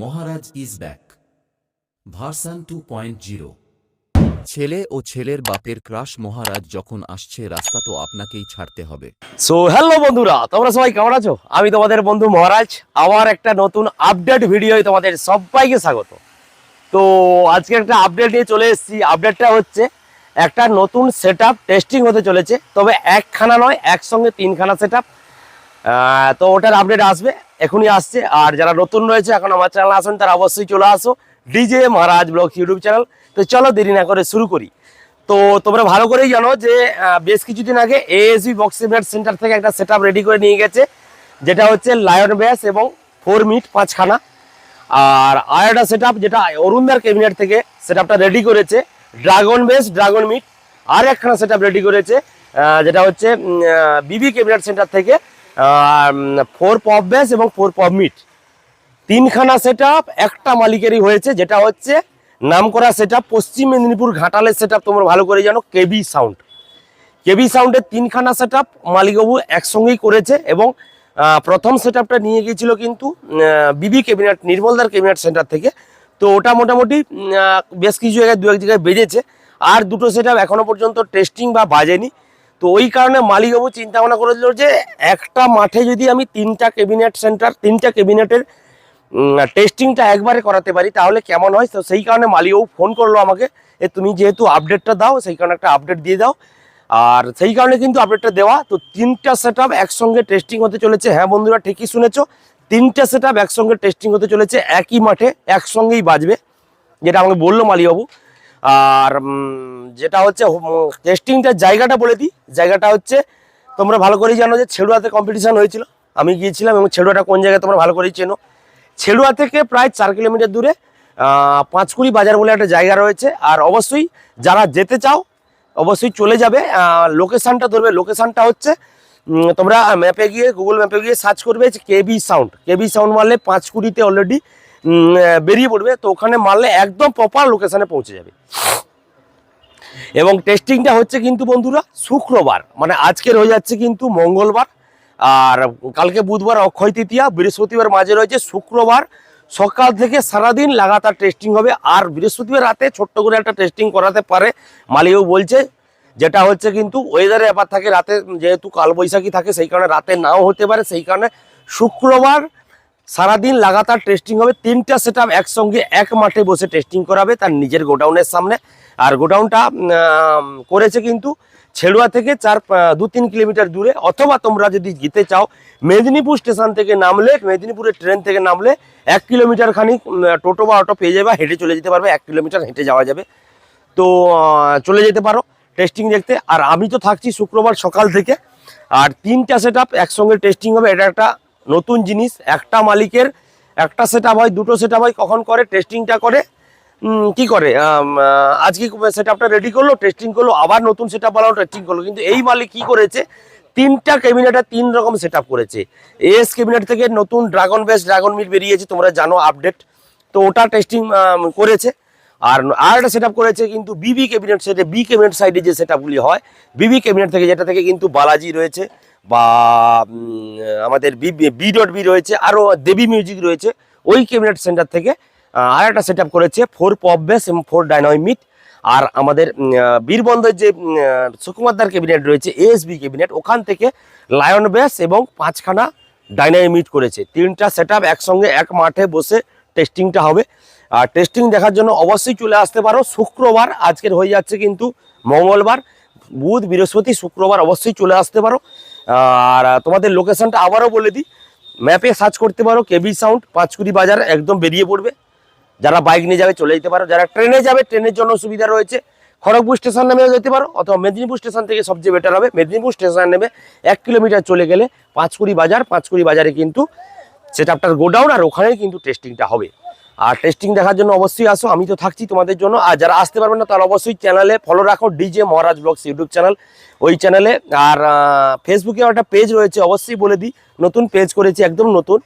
Maharaj is back. Version two point zero. ছেলে ও ছেলের বাপের ক্রাশ মহারাজ যখন আসছে রাস্তা তো আপনাকেই ছাড়তে হবে। সো হ্যালো বন্ধুরা তোমরা সবাই কেমন আছো? আমি তোমাদের বন্ধু মহারাজ। আমার একটা নতুন আপডেট ভিডিও তোমাদের সবাইকে স্বাগত। তো আজকে একটা আপডেট নিয়ে চলে এসেছি। আপডেটটা হচ্ছে একটা নতুন সেট টেস্টিং হতে চলেছে। তবে একখানা নয় একসঙ্গে তিনখানা সেট তো ওটার আপডেট আসবে। এখনই আসছে। আর যারা নতুন রয়েছে, এখন আমার চ্যানেল আসেন, তারা অবশ্যই চলে আসো। DJ Maharaj blog YouTube channel. তো চলো দেরি না করে শুরু করি। তো তোমরা ভালো করেই জানো যে বেশ কিছুদিন আগে এএসবি বক্সিমেন্ট সেন্টার থেকে একটা সেট রেডি করে নিয়ে গেছে, যেটা হচ্ছে লায়ন ব্যাস এবং ফোর মিট পাঁচখানা। আর আরেকটা সেট যেটা অরুণদার ক্যাবিনেট থেকে সেট রেডি করেছে ড্রাগন বেস ড্রাগন মিট আর একখানা সেট রেডি করেছে যেটা হচ্ছে বিবি ক্যাবিনেট সেন্টার থেকে ফোর পপ বেস এবং ফোর পপ মিট তিনখানা সেট একটা মালিকেরই হয়েছে, যেটা হচ্ছে নামকরা সেট পশ্চিম মেদিনীপুর ঘাটালের সেট তোমরা ভালো করে জানো, কেবি সাউন্ড কেবি সাউন্ডের তিনখানা সেট আপ মালিকবাবু একসঙ্গেই করেছে এবং প্রথম সেট নিয়ে গিয়েছিল কিন্তু বিবি ক্যাবিনেট নির্মলদার ক্যাবিনেট সেন্টার থেকে। তো ওটা মোটামুটি বেশ কিছু জায়গায় দু এক জায়গায় বেজেছে। আর দুটো সেট আপ এখনও পর্যন্ত টেস্টিং বা বাজেনি। তো ওই কারণে মালিকবাবু চিন্তা ভাবনা করেছিল যে একটা মাঠে যদি আমি তিনটা ক্যাবিনেট সেন্টার তিনটা ক্যাবিনেটের টেস্টিংটা একবারে করাতে পারি, তাহলে কেমন হয়? তো সেই কারণে মালিকবাবু ফোন করল আমাকে এ তুমি যেহেতু আপডেটটা দাও, সেই কারণে একটা আপডেট দিয়ে দাও। আর সেই কারণে কিন্তু আপডেটটা দেওয়া। তো তিনটা সেট একসঙ্গে টেস্টিং হতে চলেছে। হ্যাঁ বন্ধুরা, ঠিকই শুনেছো। তিনটা সেট একসঙ্গে টেস্টিং হতে চলেছে। একই মাঠে একসঙ্গেই বাজবে, যেটা আমাকে বলল মালিবাবু আর যেটা হচ্ছে টেস্টিংটার জায়গাটা বলে দিই। জায়গাটা হচ্ছে, তোমরা ভালো করেই জানো যে ছেড়ুয়াতে কম্পিটিশান হয়েছিল। আমি গিয়েছিলাম এবং ছেড়ুয়াটা কোন জায়গায় তোমরা ভালো করেই চেনো? ছেড়ুয়া থেকে প্রায় চার কিলোমিটার দূরে পাঁচকুড়ি বাজার বলে একটা জায়গা রয়েছে। আর অবশ্যই যারা যেতে চাও, অবশ্যই চলে যাবে। লোকেশানটা ধরবে। লোকেশানটা হচ্ছে তোমরা ম্যাপে গিয়ে গুগল ম্যাপে গিয়ে সার্চ করবে কেবি সাউন্ড কেবি সাউন্ড মারলে পাঁচকুড়িতে অলরেডি বেরিয়ে পড়বে, তো ওখানে মারলে একদম প্রপার লোকেশনে পৌঁছে যাবে। এবং টেস্টিংটা হচ্ছে কিন্তু বন্ধুরা শুক্রবার মানে আজকের হয়ে যাচ্ছে কিন্তু মঙ্গলবার, আর কালকে বুধবার, অক্ষয় তৃতীয়া, বৃহস্পতিবার মাঝে রয়েছে শুক্রবার, সকাল থেকে সারাদিন লাগাতার টেস্টিং হবে, আর বৃহস্পতিবার রাতে ছোট্ট করে একটা টেস্টিং করাতে পারে মালিকও বলছে, যেটা হচ্ছে কিন্তু ওয়েদারে ব্যাপার থাকে, রাতে যেহেতু কালবৈশাখী থাকে, সেই কারণে রাতে নাও হতে পারে, সেই কারণে শুক্রবার সারাদিন লাগাতার টেস্টিং হবে। তিনটা সেট একসঙ্গে এক মাঠে বসে টেস্টিং করাবে তার নিজের গোডাউনের সামনে। আর গোডাউনটা করেছে কিন্তু ছেড়ুয়া থেকে চার দু, তিন কিলোমিটার দূরে। অথবা তোমরা যদি যেতে চাও, মেদিনীপুর স্টেশন থেকে নামলে, মেদিনীপুরের ট্রেন থেকে নামলে এক কিলোমিটার খানিক টোটো বা অটো পেয়ে যাবে হেঁটে চলে যেতে পারবে। এক কিলোমিটার হেঁটে যাওয়া যাবে। তো চলে যেতে পারো টেস্টিং দেখতে। আর আমি তো থাকছি শুক্রবার সকাল থেকে। আর তিনটা সেট আপ একসঙ্গে টেস্টিং হবে। এটা একটা নতুন জিনিস, একটা মালিকের, একটা সেট আপ হয়, দুটো সেট আপ হয়, কখন করে টেস্টিংটা করে কি করে আজকে সেট আপটা রেডি করল টেস্টিং করল, আবার নতুন সেট আপ বানালো টেস্টিং করল। কিন্তু এই মালিক কি করেছে? তিনটা ক্যাবিনেটে তিন রকম সেট করেছে। এস ক্যাবিনেট থেকে নতুন ড্রাগন বেস ড্রাগন মিট বেরিয়েছে, তোমরা জানো আপডেট তো ওটা টেস্টিং করেছে। আর আর একটা সেট করেছে কিন্তু বিবি ক্যাবিনেট সেটে বি ক্যাবিনেট সাইডে যে সেট হয় বিবি ক্যাবিনেট থেকে যেটা থেকে কিন্তু বালাজি রয়েছে। বা আমাদের বি ডট বি রয়েছে আরও দেবী মিউজিক রয়েছে, ওই ক্যাবিনেট সেন্টার থেকে আর একটা সেট করেছে ফোর পপ বেস এবং ফোর ডাইনামিট আর আমাদের বীরবন্দর যে সুকুমারদার ক্যাবিনেট রয়েছে এএসবি ক্যাবিনেট ওখান থেকে লায়ন বেস এবং পাঁচখানা ডাইনামিট করেছে। তিনটা সেট একসঙ্গে এক মাঠে বসে টেস্টিংটা হবে। আর টেস্টিং দেখার জন্য অবশ্যই চলে আসতে পারো, শুক্রবার, আজকের হয়ে যাচ্ছে কিন্তু মঙ্গলবার, বুধ, বৃহস্পতি, শুক্রবার অবশ্যই চলে আসতে পারো। আর তোমাদের লোকেশনটা আবারও বলে দিই। ম্যাপে সার্চ করতে পারো কেবি সাউন্ড পাঁচকুড়ি বাজার একদম বেরিয়ে পড়বে। যারা বাইক নিয়ে যাবে চলে যেতে পারো। যারা ট্রেনে যাবে ট্রেনের জন্য সুবিধা রয়েছে। খড়গপুর স্টেশন নেমেও যেতে পারো, অথবা মেদিনীপুর স্টেশন থেকে সবচেয়ে বেটার হবে। মেদিনীপুর স্টেশন নেমে এক কিলোমিটার চলে গেলে পাঁচকুড়ি বাজার, পাঁচকুড়ি বাজারে কিন্তু সেট গোডাউন আর ওখানেই কিন্তু টেস্টিংটা হবে। আর টেস্টিং দেখার জন্য অবশ্যই আসো, আমি তো থাকছি তোমাদের জন্য। আর যারা আসতে পারবেন না, তারা অবশ্যই চ্যানেলে ফলো রাখো DJ Maharaj blogs YouTube channel ওই চ্যানেলে আর ফেসবুকে একটা পেজ রয়েছে, অবশ্যই বলে দিই, নতুন পেজ করেছি, একদম নতুন।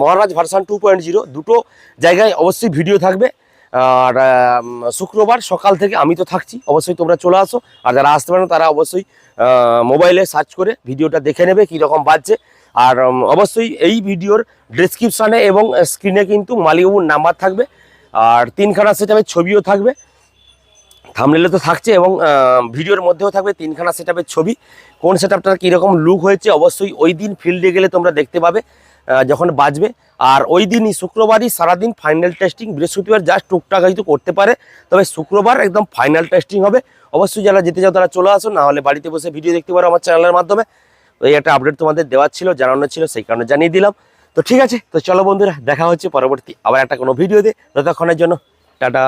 Maharaj version two point zero দুটো জায়গায় অবশ্যই ভিডিও থাকবে। আর শুক্রবার সকাল থেকে আমি তো থাকছি, অবশ্যই তোমরা চলে আসো। আর যারা আসতে পারো তারা অবশ্যই মোবাইলে সার্চ করে ভিডিওটা দেখে নেবে, কীরকম বাজছে। আর অবশ্যই এই ভিডিওর ডিসক্রিপশানে এবং স্ক্রিনে কিন্তু মালিকবাবুর নাম্বার থাকবে। আর তিনখানা সেটআপের ছবিও থাকবে। থামনেলে তো থাকছে এবং ভিডিওর মধ্যেও থাকবে তিনখানা সেটআপের ছবি। কোন সেটআপটার কীরকম লুক হয়েছে অবশ্যই ওই দিন ফিল্ডে গেলে তোমরা দেখতে পাবে যখন বাজবে। আর ওই দিনই শুক্রবারই সারাদিন ফাইনাল টেস্টিং বৃহস্পতিবার জাস্ট টুকটাক হয়তো করতে পারে, তবে শুক্রবার একদম ফাইনাল টেস্টিং হবে। অবশ্যই যারা যেতে চাও তারা চলে আসো, না হলে বাড়িতে বসে ভিডিও দেখতে পারো আমার চ্যানেলের মাধ্যমে। তো এই একটা আপডেট তোমাদের দেওয়ার ছিল, জানানোর ছিল, সেই কারণে জানিয়ে দিলাম। তো ঠিক আছে, তো চলো বন্ধুরা, দেখা হচ্ছে পরবর্তী আবার একটা কোনো ভিডিও ভিডিওতে ততক্ষণের জন্য, টাটা।